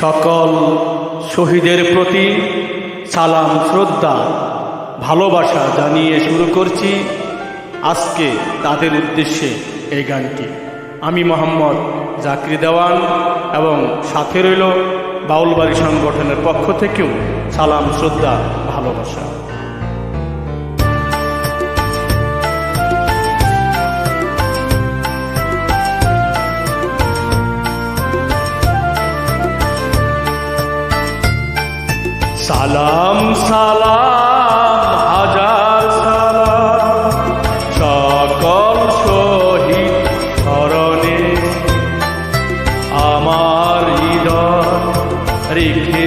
সকল শহীদের প্রতি সালাম, শ্রদ্ধা, ভালোবাসা জানিয়ে শুরু করছি আজকে তাদের উদ্দেশ্যে এই গানটি। আমি মোহাম্মদ জাকরি দেওয়ান এবং সাথে রইল বাউলবাড়ি সংগঠনের পক্ষ থেকেও সালাম, শ্রদ্ধা, ভালোবাসা। সালাম সালাম হাজার সালাম। সকল শহীদ স্মরণে আমার হৃদয় রেখে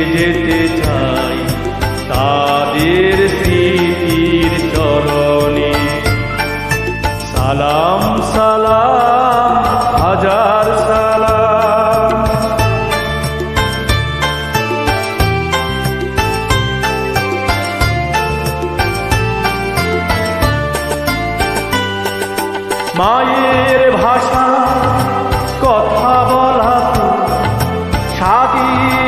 মায়ের ভাষা কথা বলা স্বাধীন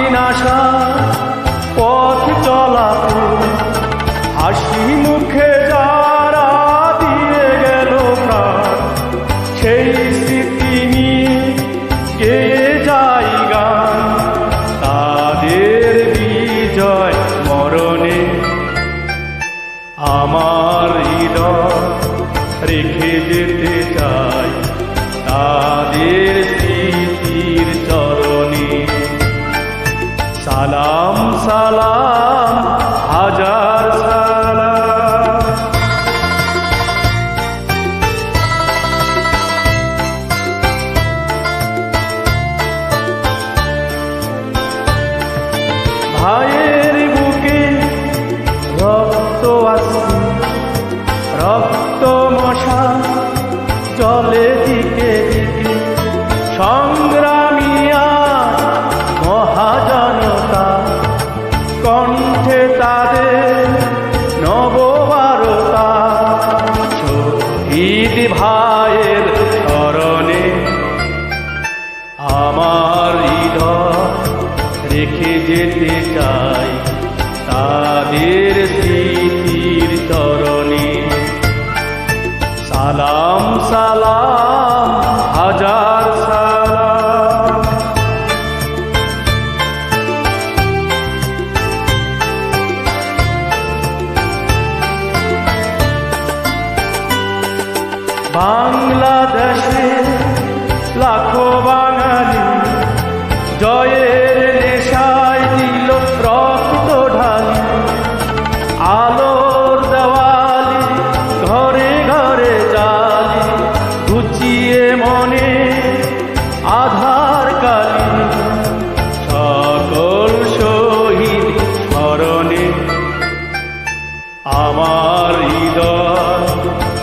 সালাম সালাম হাজার সালাম। ভাইয়ের বুকে রক্ত আছে রক্ত মশা চলে শহীদ ভাইয়ের চরণে আমার হৃদয় রেখে যেতে চাই তাদের স্মৃতির চরণে। সালাম সালাম হাজার বাংলাদেশে লাখো বাঙালি জয়ের নেশায় দিল রক্ত ঢালি। আলোর দেওয়ালি ঘরে ঘরে জালি গুছিয়ে মনে আধার